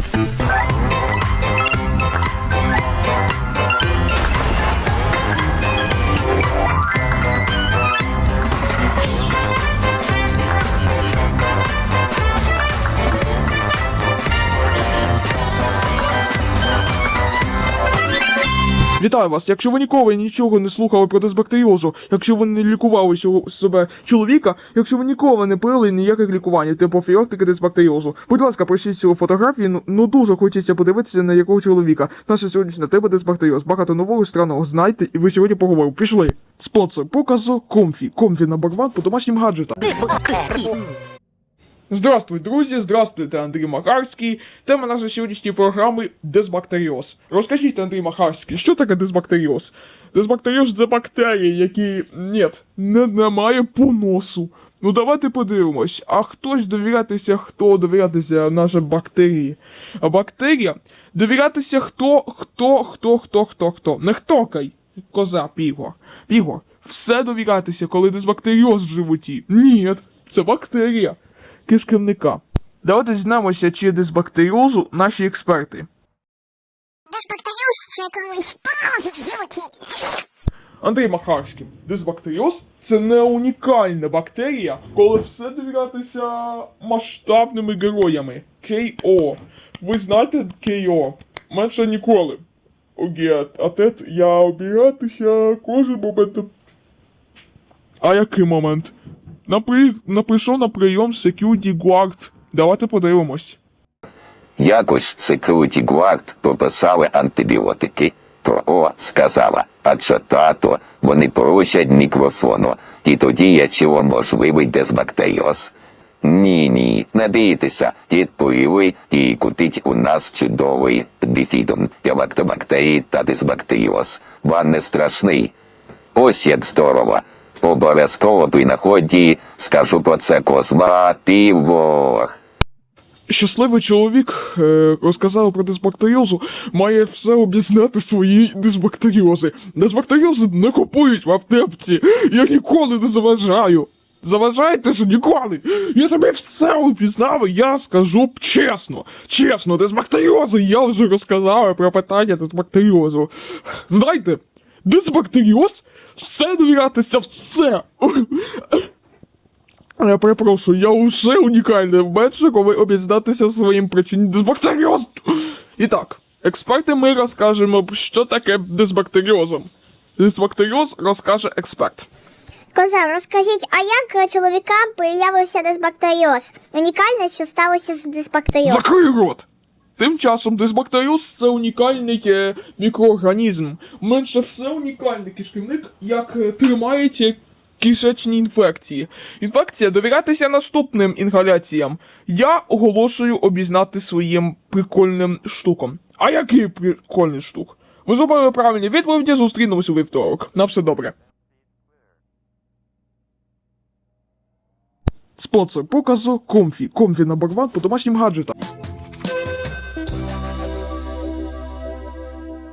Mm-hmm. Вітаю вас! Якщо ви ніколи нічого не слухали про дисбактеріозу, якщо ви не лікували себе чоловіка, якщо ви ніколи не пили ніяких лікувань та профілактики дисбактеріозу, будь ласка, прийшіть цю фотографію, ну, ну дуже хочеться подивитися на якого чоловіка. Наша сьогоднішня тема дисбактеріоз. Багато нового странного знайте, і ви сьогодні поговоримо. Пішли! Спонсор показу Комфі. Комфі номер 1 по домашнім гаджетам. Здравствуй, друзі! Здравствуйте, Андрій Махарський. Тема нашої сьогоднішньої програми дисбактеріоз. Розкажіть, Андрій Махарський, що таке дисбактеріоз? Дисбактеріоз це бактерії, які нет, не, немає поносу. Ну давайте подивимось, а хтось довірятися, хто довірятися нашій бактерії. А бактерія довірятися хто, хто, хто, хто, хто, хто. Не хтокай, коза, пігор. Пігор, все довірятися, коли дисбактеріоз в животі. Ні, це бактерія кишківника. Давайте дізнаємося, чи дисбактеріозу наші експерти. Дисбактеріоз це якийсь паразит в животі. Андрій Махарський, дисбактеріоз це не унікальна бактерія, коли все довірятися масштабними героями. КО. Ви знаєте КО? Менше ніколи. Окей, а тет я обіратися кожен момент. А який момент? Напри... Наприйшов на прийом Security Guard. Давайте подивимось. Якось Security Guard прописали антибіотики. Про О сказала, адже тато, вони порушать мікрофону, і тоді я чув можливий дисбактеріоз. Ні, ні, не бійтеся, відповіли і купіть у нас чудовий біфідум, лактобактерій та дисбактеріоз. Вам не страшний. Ось як здорово. Обов'язково при наході скажу про це козла півох. Щасливий чоловік е, розказав про дисбактеріозу, має все об'ясняти свої дисбактеріози. Дисбактеріози не купують в аптеці. Я ніколи не заважаю. Заважаєте ж ніколи. Я тобі все обізнав, я скажу б чесно. Чесно, дисбактеріози, я вже розказав про питання дисбактеріозу. Знаєте, дисбактеріоз все довірятися все. Я перепрошую, я уже унікальний менше, коли обізнатися своїм причинам дисбактеріоз. І так, експерти ми розкажемо, що таке дисбактеріозом. Дисбактеріоз розкаже експерт. Коза, розкажіть, а як чоловікам появився дисбактеріоз? Унікальне, що сталося з дисбактеріозом? Закрий рот! Тим часом дисбактеріоз це унікальний е, мікроорганізм. Менше все унікальний кишківник, як е, тримається кишечні інфекції. Інфекція довірятися наступним інгаляціям. Я оголошую обізнати своїм прикольним штуком. А який прикольний штук? Ви зробили правильні відповіді, зустрінемось у вівторок. На все добре. Спонсор показу Комфі. Комфі номер 1 по домашнім гаджетам.